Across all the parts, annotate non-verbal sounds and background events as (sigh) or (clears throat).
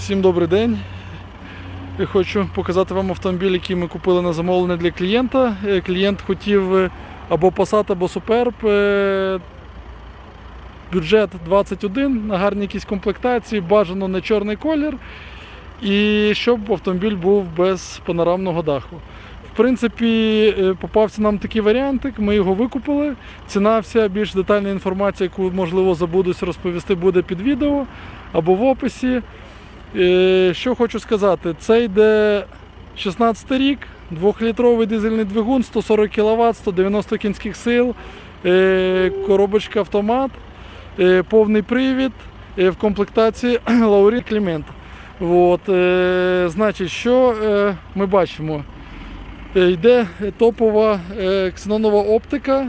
Всім добрий день. Я хочу показати вам автомобіль, який ми купили на замовлення для клієнта. Е, Клієнт хотів е, або Passat, або Superb. Е, Бюджет 21 на гарній якійсь комплектації, бажано не чорний колір. І щоб автомобіль був без панорамного даху. В принципі, попався нам такий варіантик, ми його викупили. Ціна вся, більш детальна інформація, яку можливо забудусь розповісти, буде під відео або в описі. Е, Що хочу сказати, це йде 16 рік, 2-літровий дизельний двигун, 140 кВт, 190 кінських сил, е, коробочка автомат, е, повний привід в комплектації (clears throat) Лаурі Клімент. От, значить, що ми бачимо? Йде топова ксенонова оптика,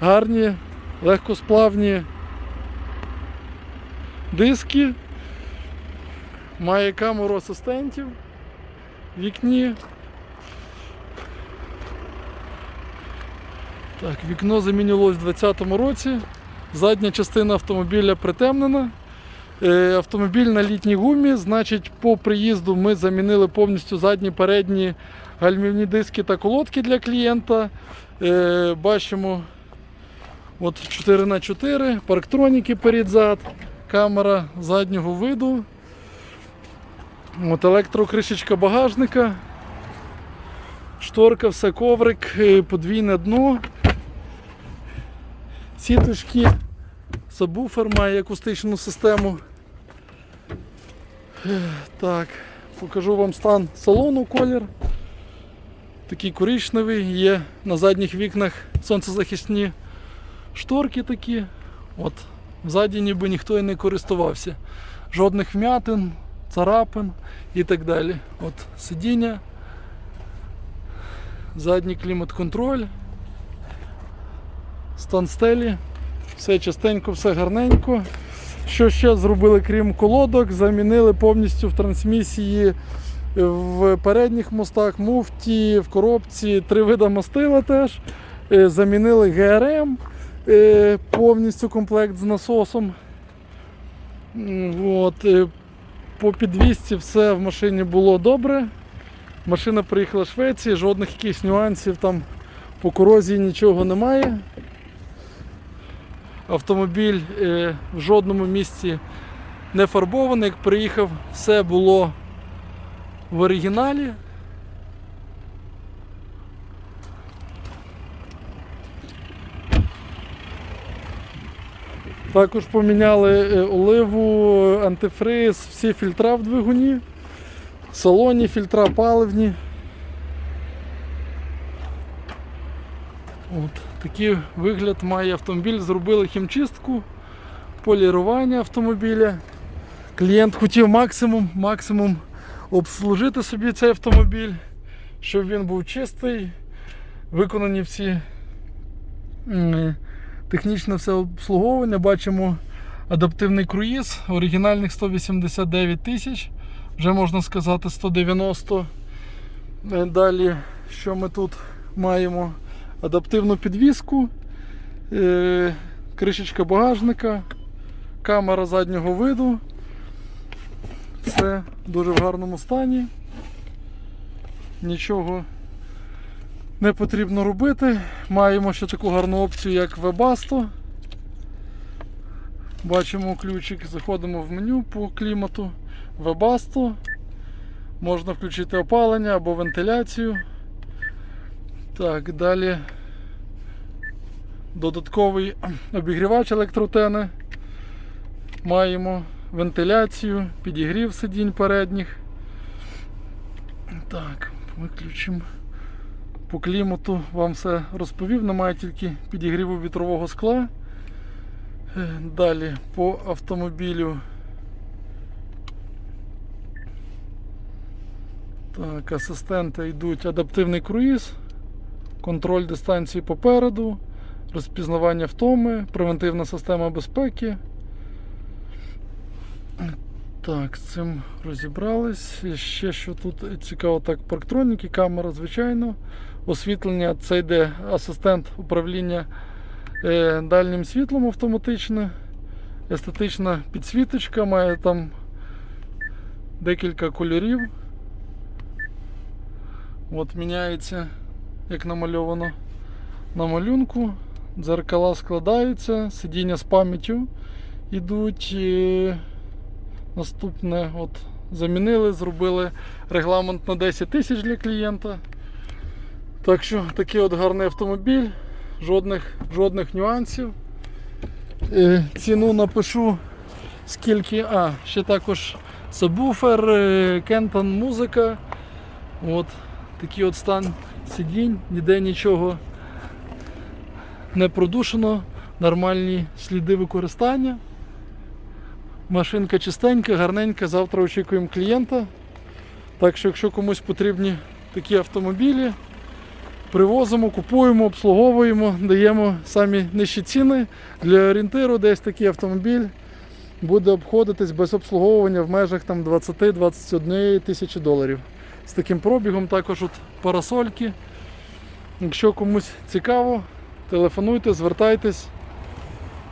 гарні, легкосплавні диски. Має камеру асистентів вікні. Так, вікно замінилось у 2020 році. Задня частина автомобіля притемнена. Е, Автомобіль на літній гумі, значить, по приїзду ми замінили повністю задні передні гальмівні диски та колодки для клієнта. Е, Бачимо от 4х4, парктроніки перед-зад, камера заднього виду. От електрокришечка багажника, шторка, все коврик, е, подвійне дно, сіточки, сабвуфер має акустичну систему. Е, Так, покажу вам стан салону колір. Такий коричневий, є на задніх вікнах сонцезахисні шторки такі. От, ззаді ніби ніхто і не користувався. Жодних вмятин, царапин і так далі. От сидіння, задній клімат-контроль, стан стелі, все частенько, все гарненько. Що ще зробили, крім колодок, замінили повністю в трансмісії в передніх мостах, муфті, в коробці, три вида мастила теж. Е, Замінили ГРМ, е, повністю комплект з насосом. От, е, по підвісці все в машині було добре. Машина приїхала з Швеції, жодних якихось нюансів там по корозії нічого немає. Автомобіль е, в жодному місці не фарбований. Як приїхав, все було в оригіналі. Також поміняли е, оливу, антифриз, всі фільтра в двигуні, салонні фільтра паливні. От, такий вигляд має автомобіль. Зробили хімчистку, полірування автомобіля. Клієнт хотів максимум, максимум обслужити собі цей автомобіль, щоб він був чистий, виконані всі технічне все обслуговування. Бачимо адаптивний круїз, оригінальних 189 тисяч, вже можна сказати 190. Е, Далі, що ми тут маємо? Адаптивну підвіску, е, кришечка багажника, камера заднього виду. Все дуже в гарному стані. Нічого не потрібно робити. Маємо ще таку гарну опцію, як Webasto. Бачимо ключик, заходимо в меню по клімату. Webasto. Можна включити опалення або вентиляцію. Так, далі додатковий (clears throat) обігрівач електротени. Маємо вентиляцію, підігрів сидінь передніх. Так, виключимо. По клімату вам все розповів, немає тільки підігріву вітрового скла. Е, Далі по автомобілю. Так, асистенти йдуть адаптивний круїз, контроль дистанції попереду, розпізнавання втоми, превентивна система безпеки. Так, з цим розібрались. Ще що тут цікаво, так, парктроніки, камера, звичайно. Освітлення це йде асистент управління е, дальнім світлом автоматичне. Естетична підсвіточка, має там декілька кольорів. От міняється, як намальовано на малюнку. Дзеркала складаються, сидіння з пам'яттю йдуть. І наступне от, замінили, зробили регламент на 10 тисяч для клієнта. Так що такий от гарний автомобіль, жодних, жодних нюансів. Е, Ціну напишу скільки. А, ще також сабвуфер, е, Кентон музика. От такий от стан сидінь, ніде нічого не продушено, нормальні сліди використання. Машинка чистенька, гарненька. Завтра очікуємо клієнта. Так що, якщо комусь потрібні такі автомобілі, привозимо, купуємо, обслуговуємо, даємо самі нижчі ціни. Для орієнтиру десь такий автомобіль буде обходитись без обслуговування в межах там 20-21 тисячі доларів. З таким пробігом також от парасольки. Якщо комусь цікаво, телефонуйте, звертайтесь.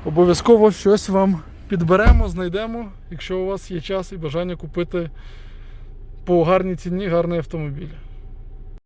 Обов'язково щось вам підберемо, знайдемо, якщо у вас є час і бажання купити по гарній ціні гарний автомобіль.